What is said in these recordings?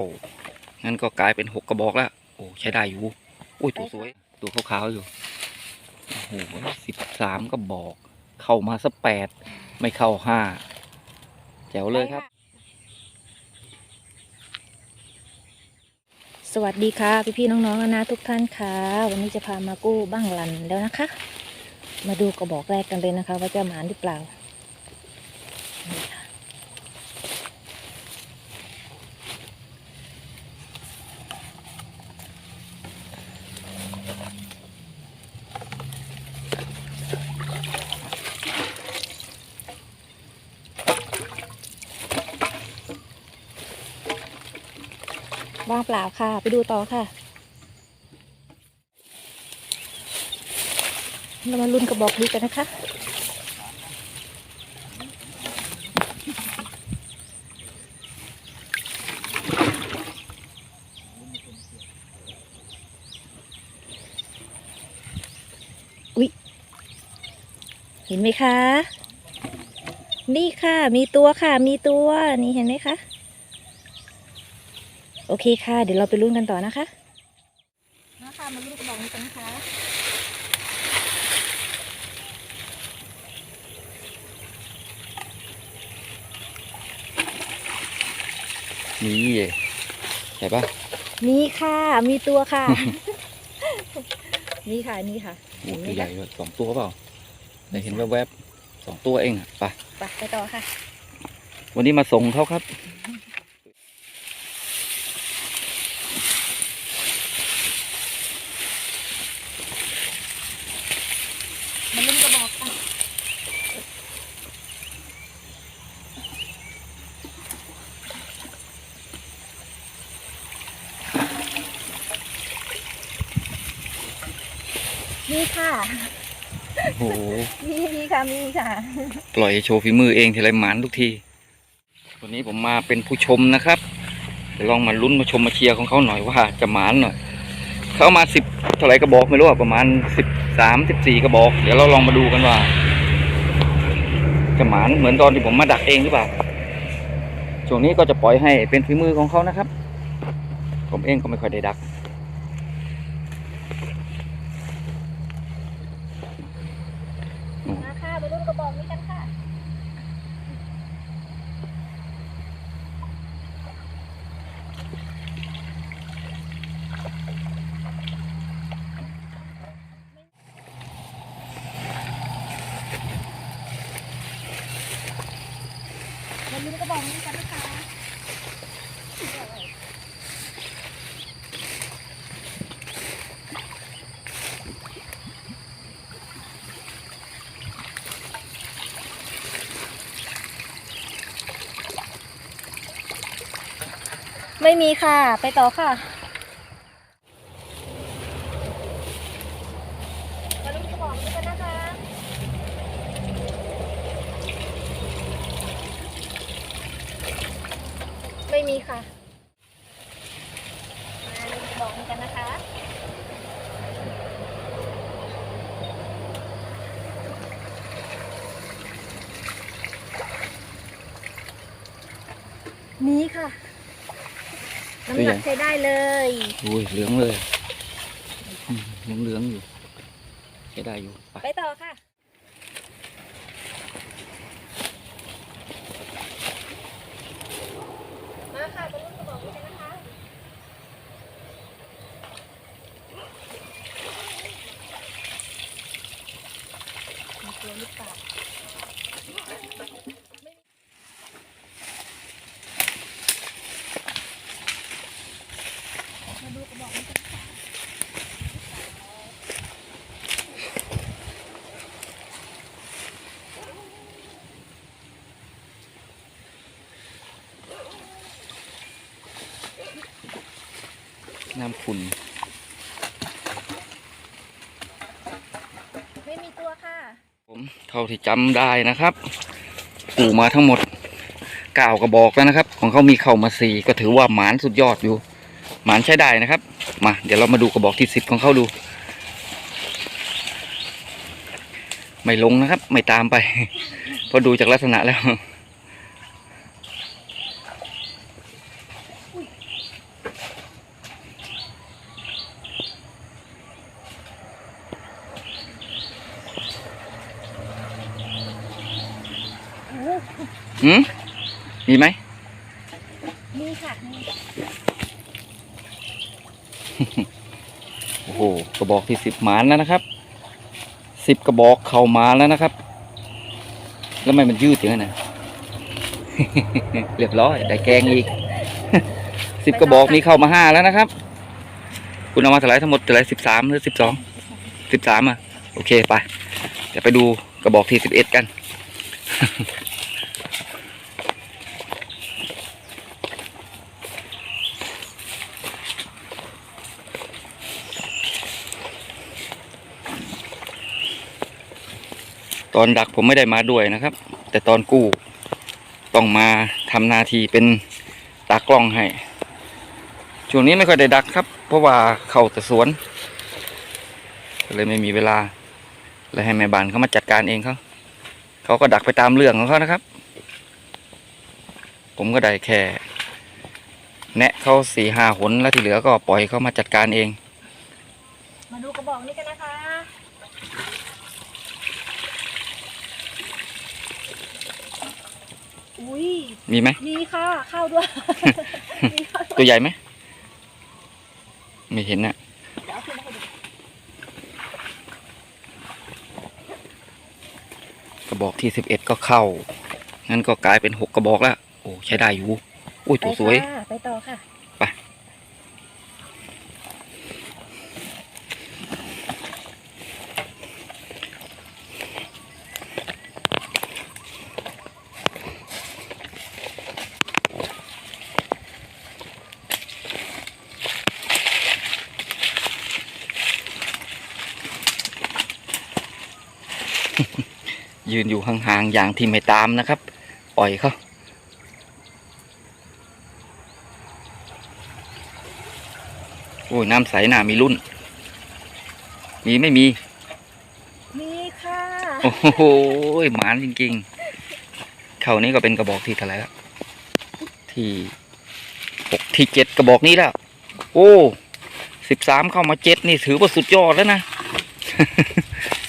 โอ้งั้นก็กลายเป็นหกกระบอกแล้ว โอ้ใช้ได้อยู่อุ้ยตัวสวย ตัวขาวๆอยู่โอ้โหสิบสามกระบอก เข้ามาสักแปดไม่เข้าห้าแจ๋วเลยครับ สวัสดีค่ะ พี่พี่ๆน้องๆนะทุกท่านค่ะ วันนี้จะพามากู้บ้างลันแล้วนะคะ มาดูกระบอกแรกกันเลยนะคะ ว่าจะหมานหรือเปล่า ว่างเปล่าค่ะ ไปดูต่อค่ะ เรามาลุ้นกระบอกดีกันนะคะอุ๊ยเห็นไหมคะ นี่ค่ะ มีตัวค่ะ มีตัว นี่เห็นไหมคะ โอเคค่ะ เดี๋ยวเราไปลุ้นกันต่อนะคะมาค่ะมาลุ้นกระบอกนี้กันนะคะนี่ใช่ปะนี่ค่ะ มีตัวค่ะ นี่ค่ะ นี่ค่ะโอ้ตัวใหญ่ด้วยสองตัวเปล่าแต่เห็นแวบๆสองตัวเองอะไปไปไปต่อค่ะ วันนี้มาส่งเขาครับ มาลุ้นกระบอกค่ะนี่ค่ะโอ้โหมีมีค่ะมีค่ะ ปล่อยให้โชว์ฝีมือเองทีไรหมานทุกที วันนี้ผมมาเป็นผู้ชมนะครับเดี๋ยวลองมาลุ้นมาชมมาเชียร์ของเขาหน่อยว่าจะหมานหน่อย เขาเอามาสิบเท่าไหร่กระบอกไม่รู้อะประมาณสิบ สามสิบสี่กระบอก เดี๋ยวเราลองมาดูกันว่า จะหมานเหมือนตอนที่ผมมาดักเองหรือเปล่าช่วงนี้ก็จะปล่อยให้เป็นฝีมือของเขานะครับ ผมเองก็ไม่ค่อยได้ดัก ราคาไปลุ้นกระบอกนี้กันค่ะ มาลุ้นกระบอกนี้กันนะคะ ไม่มีค่ะ ไปต่อค่ะมาลุ้นกระบอกนี้กันนะคะไม่มีค่ะมาลุ้นกระบอกนี้กันนะคะนี้ค่ะ น้ำหนักใช้ได้เลยอุ้ยเหลืองเลยอืมเหลืองเหลืองๆอยู่ใช้ได้อยู่ ไปไปต่อค่ะมาค่ะไปรุ่นกระบอกนี้กันนะคะมีตัวหรือเปล่ามาดูกระบอกนี้กันนะคะ น้ำขุ่นไม่มีตัวค่ะ ผมเท่าที่จำได้นะครับปลูกมาทั้งหมดเก้ากระบอกแล้วนะครับ ของเขามีเข้ามาสี่ก็ถือว่าหมานสุดยอดอยู่ หมานใช้ได้นะครับ มาเดี๋ยวเรามาดูกระบอกที่สิบของเขาดู ไม่ลงนะครับ ไม่ตามไปเพราะดูจากลักษณะแล้ว หืม มีไหมมีค่ะมีโอ้โหกระบอกที่สิบหมานแล้วนะครับสิบกระบอกเข้ามาแล้วนะครับ แล้วทำไมมันยืดอย่างนั้นนะเรียบร้อยได้แกงอีกสิบกระบอกนี้เข้ามาห้าแล้วนะครับ คุณเอามาเท่าไหร่ทั้งหมดเท่าไหร่สิบสามหรือสิบสองสิบสามอะ โอเคไปเดี๋ยวไปดูกระบอกที่สิบเอ็ดกัน ตอนดักผมไม่ได้มาด้วยนะครับ แต่ตอนกู้ต้องมาทำหนาทีเป็นตากล้องให้ ช่วงนี้ไม่ค่อยได้ดักครับ เพราะว่าเข้าแต่สวนเลยไม่มีเวลาเลยให้แม่บ้านเขามาจัดการเองเขาเขาก็ดักไปตามเรื่องของเขานะครับ ผมก็ได้แค่แนะเขาสี่ห้าหนแล้วที่เหลือก็ปล่อยเขามาจัดการเอง มาดูกระบอกนี้กันนะคะ อุ้ย มีไหมมีค่ะเข้าด้วยมีเข้าด้วยตัวใหญ่ไหมไม่เห็นนะเดี๋ยวเอาขึ้นมาให้ดูกระบอกที่สิบเอ็ดก็เข้างั้นก็กลายเป็นหกกระบอกแล้วโอ้ใช้ได้อยู่ อุ้ยตัวสวย ไปค่ะไปต่อค่ะ ยืนอยู่ห่างๆอย่างที่ไม่ตามนะครับปล่อยเขาโอ้ยน้ำใสหนามีรุ่น มีไม่มี มีค่ะ โอ้โหหมานจริงๆ เขานี้ก็เป็นกระบอกที่เท่าไหร่แล้วที่หกที่เจ็ดกระบอกนี้แล้ว โอ้สิบสามเข้ามาเจ็ดนี่ถือว่าสุดยอดแล้วนะ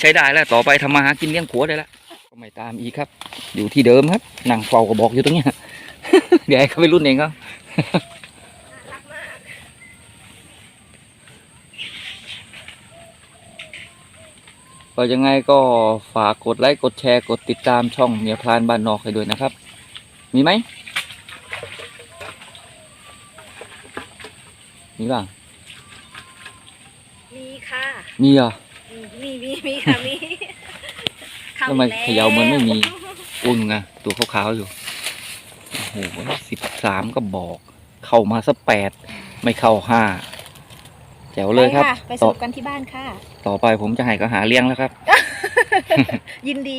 ใช้ได้แล้วต่อไปทำมาหากินเลี้ยงขัวได้แล้วก็ไม่ตามอีกครับ อยู่ที่เดิมครับนั่งเฝ้ากระบอกอยู่ตรงเนี้ยเดี๋ยวให้เขาไปรุ่นเองครับรักมากก็ยังไงก็ฝากกดไลค์กดแชร์กดติดตามช่องเมียพลานบ้านนอกให้ด้วยนะครับ มีไหมมีบ้างมีค่ะ มีเหรอ มีมีมีค่ะมีเข้าทำไมแล้วเขย่าเหมือนไม่มี อุ่นไงตัวขาวๆอยู่ โอ้โหสิบสามก็บอก เข้ามาสักแปดไม่เข้าห้าแจ๋วเลยครับ ไปค่ะไปสต่อรุปกันที่บ้านค่ะ ต่อไปผมจะให้ก็หาเลี้ยงแล้วครับ ยินดี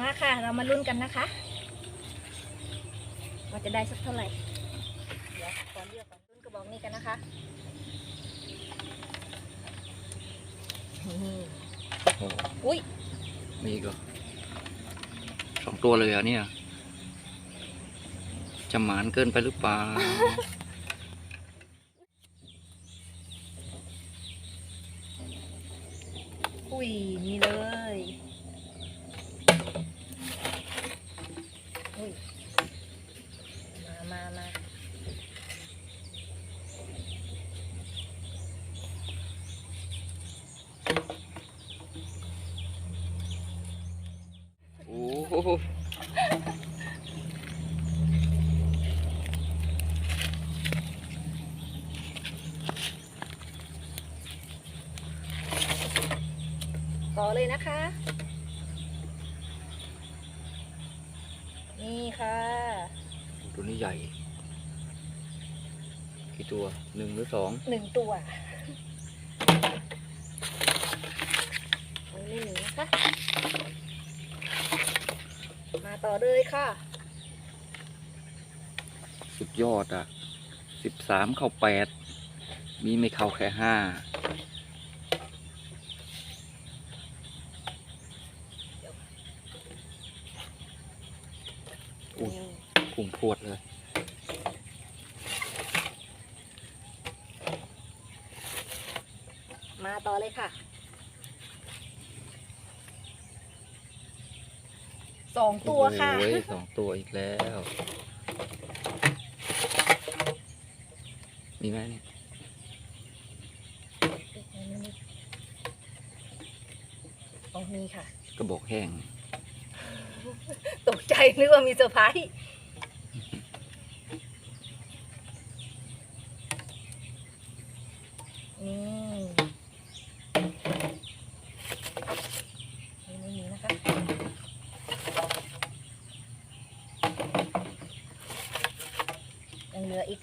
มาค่ะ เรามาลุ้นกันนะคะว่าจะได้สักเท่าไหร่ เดี๋ยวก่อนเลือกก่อนลุ้นกระบอกนี้กันนะคะนี่อุ้ยมีอีก็สองตัวเลยเหรอะเนี่ย จะหมานเกินไปหรือเปล่า อุ้ยนี่เลยอุ้ย มามามา โอ้โห ต่อเลยนะคะ นี่ค่ะ ตัวนี้ใหญ่กี่ตัวหนึ่งหรือสองหนึ่งตัวอันนี้หนึ่งนะคะมา ต่อเลยค่ะ สุดยอดอะสิบสามเข้าแปด มีไม่เข้าแค่ห้า อุ้ยกุ่มพวดเลย มาต่อเลยค่ะ องตัวค่ะโอ้ยสองตัวอีกแล้ว มีไหมเนี่ยตรงนี้ค่ะ กระบอกแห้ง ตกใจนึกว่ามีเซอร์ไพรส์นี่นี่ไม่มีนะคะ ยังเหลืออีก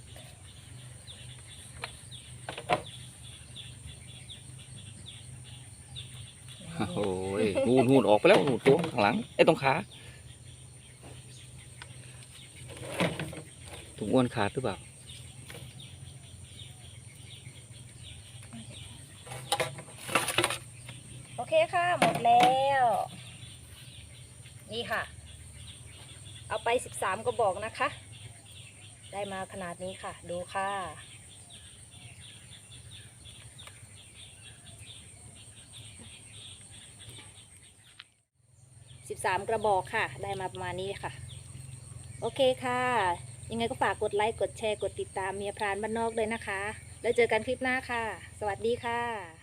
โอ้ย หูนหูนออกไปแล้วหูนตัวข้างหลังไอ้ตรงขาถุงอ้วนขาดหรือเปล่าโอเคค่ะ หมดแล้ว นี่ค่ะ เอาไปสิบสามก็บอกนะคะ ได้มาขนาดนี้ค่ะ ดูค่ะ สิบสามกระบอกค่ะ ได้มาประมาณนี้ค่ะ โอเคค่ะ ยังไงก็ฝากกดไลค์ กดแชร์ กดติดตามเมียพรานบ้านนอกเลยนะคะ แล้วเจอกันคลิปหน้าค่ะ สวัสดีค่ะ